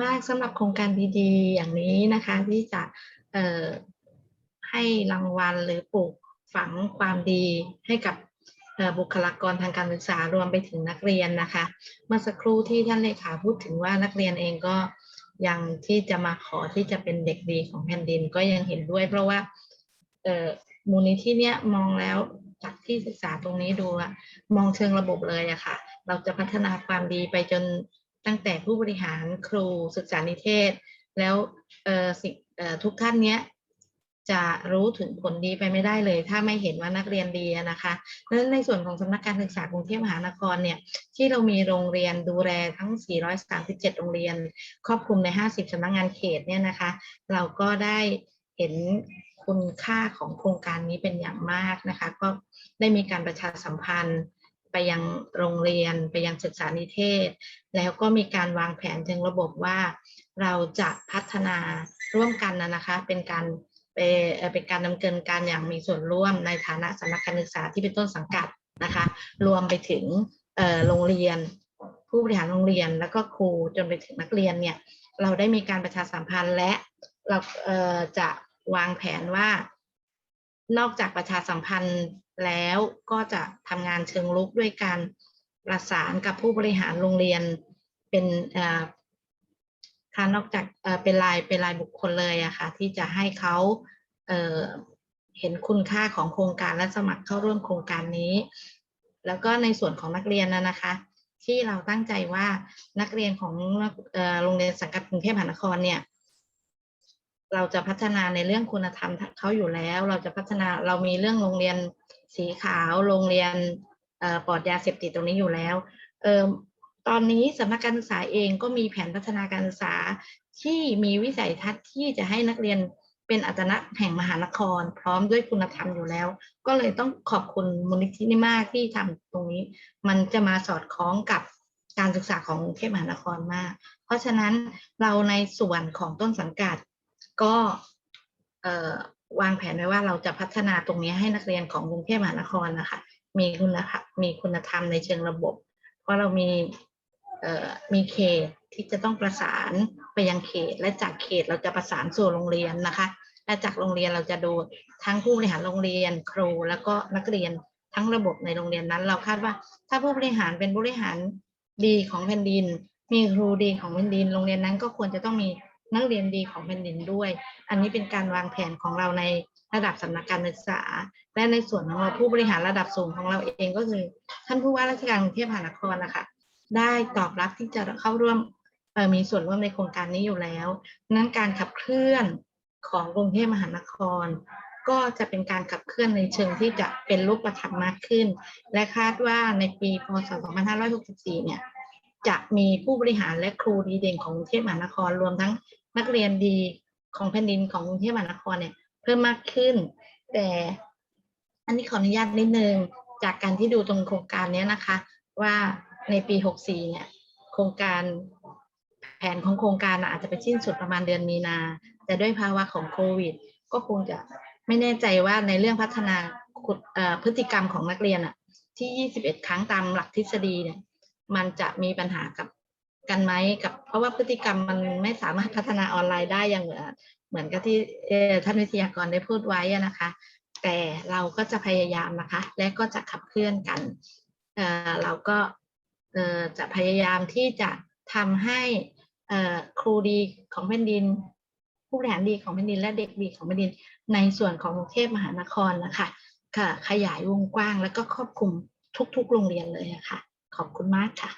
มากสำหรับโครงการดีๆ อย่างนี้นะคะที่จะให้รางวัลหรือปลูกฝังความดีให้กับบุคลากรทางการศึกษารวมไปถึงนักเรียนนะคะ เมื่อสักครู่ที่ท่านเลขาพูดถึงว่านักเรียนเองก็ยังที่จะมาขอที่จะเป็นเด็กดีของแผ่นดินก็ยังเห็นด้วย เพราะว่ามูลนิธิเนี้ยมองแล้วจากที่ศึกษาตรงนี้ดูอะมองเชิงระบบเลยอะค่ะ เราจะพัฒนาความดีไปจน ตั้งแต่ผู้บริหารครูศึกษานิเทศ แล้วสิ่งทุกท่านเนี้ยจะรู้ถึงผลดีไปไม่ได้เลย ถ้าไม่เห็นว่านักเรียนดีนะคะดังนั้นในส่วนของสำนักการศึกษากรุงเทพมหานครเนี่ยที่เรามีโรงเรียนดูแลทั้ง 437 โรงเรียน ครอบคลุมใน 50สำนักงานเขตเนี่ยนะคะ เราก็ได้เห็นคุณค่าของโครงการนี้เป็นอย่างมากนะคะ ก็ได้มีการประชาสัมพันธ์ ไปยังโรงเรียน ไปยังศึกษานิเทศ แล้วก็มีการวางแผนเชิงระบบว่าเราจะพัฒนาร่วมกันนะนะคะ เป็นการเอ่อเป็นการดำเนินการอย่างมีส่วนร่วมในฐานะสำนักการศึกษาที่เป็นต้นสังกัดนะคะ รวมไปถึงโรงเรียน ผู้บริหารโรงเรียนแล้วก็ครูจนไปถึงนักเรียนเนี่ยเราได้มีการประชาสัมพันธ์และเราเจะวางแผนว่านอกจากประชาสัมพันธ์ แล้วก็จะทำงานเชิงลุกด้วยการประสานกับผู้บริหารโรงเรียนเป็นค่ะนอกจากเป็นรายเป็นรายบุคคลเลยอะค่ะที่จะให้เขาเเห็นคุณค่าของโครงการและสมัครเข้าร่วมโครงการนี้ แล้วก็ในส่วนของนักเรียนนะนะคะ ที่เราตั้งใจว่านักเรียนของโรงเรียนสังกัดกรุงเทพมหานครเนี่ยเราจะพัฒนาในเรื่องคุณธรรมเขาอยู่แล้ว เราจะพัฒนาเรามีเรื่องโรงเรียน สีขาวโรงเรียนปลอดยาเสพติดตรงนี้อยู่แล้วออตอนนี้สำนักการศึกษาเองก็มีแผนพัฒนาการศึกษาที่มีวิสัยทัศน์ที่จะให้นักเรียนเป็นอัตนะแห่งมหานคร พร้อมด้วยคุณธรรมอยู่แล้ว ก็เลยต้องขอบคุณมูลนิธินี่มากที่ทำตรงนี้ มันจะมาสอดคล้องกับการศึกษาของกรุงเทพมหานครมาก เพราะฉะนั้นเราในส่วนของต้นสังกัดก็เวางแผนไว้ว่าเราจะพัฒนาตรงนี้ให้นักเรียนของกรุงเทพมหานครนะคะมีคุณภาพมีคุณธรรมในเชิงระบบ เพราะเรามีมีเขตที่จะต้องประสานไปยังเขต และจากเขตเราจะประสานสู่โรงเรียนนะคะ และจากโรงเรียนเราจะดูทั้งผู้บริหารโรงเรียนครู แล้วก็นักเรียนทั้งระบบในโรงเรียนนั้น เราคาดว่า ถ้าผู้บริหารเป็นผู้บริหารดีของแผ่นดิน มีครูดีของแผ่นดิน โรงเรียนนั้นก็ควรจะต้องมี นักเรียนดีของแผ่นดินด้วย อันนี้เป็นการวางแผนของเราในระดับสำนักการศึกษา และในส่วนของเราผู้บริหารระดับสูงของเราเองก็คือ ท่านผู้ว่าราชการกรุงเทพมหานครนะคะได้ตอบรับที่จะเข้าร่วมมีส่วนร่วมในโครงการนี้อยู่แล้ว นั้นการขับเคลื่อนของกรุงเทพมหานคร ก็จะเป็นการขับเคลื่อนในเชิงที่จะเป็นรูปธรรมมากขึ้น และคาดว่าในปีพศ 2564 เนี่ยจะมีผู้บริหารและครูดีเด่นของกรุงเทพมหานครรวมทั้ง นักเรียนดีของแผ่นดินของกรุงเทพมหานครเนี่ย เพิ่มมากขึ้น แต่อันนี้ขออนุญาตนิดนึงจากการที่ดูตรงโครงการเนี้ยนะคะ ว่าในปี 64 เนี่ย โครงการแผนของโครงการอาจจะไปสิ้นสุดประมาณเดือนมีนา แต่ด้วยภาวะของโควิด ก็คงจะไม่แน่ใจว่าในเรื่องพัฒนาพฤติกรรมของนักเรียนอะที่ 21 ครั้งตามหลักทฤษฎีเนี่ยมันจะมีปัญหากับ กันไหมกับ เพราะว่าพฤติกรรมมันไม่สามารถพัฒนาออนไลน์ได้อย่างเหมือนเหมือนกับที่ท่านวิทยากรได้พูดไว้นะคะ แต่เราก็จะพยายามนะคะ และก็จะขับเคลื่อนกันเเราก็จะพยายามที่จะทำให้ครูดีของแผ่นดิน ผู้บริหารดีของแผ่นดินและเด็กดีของแผ่นดิน ในส่วนของกรุงเทพมหานครนะคะค่ะขยายวงกว้างแล้วก็ครอบคลุมทุกๆ โรงเรียนเลยะค่ะขอบคุณมากค่ะ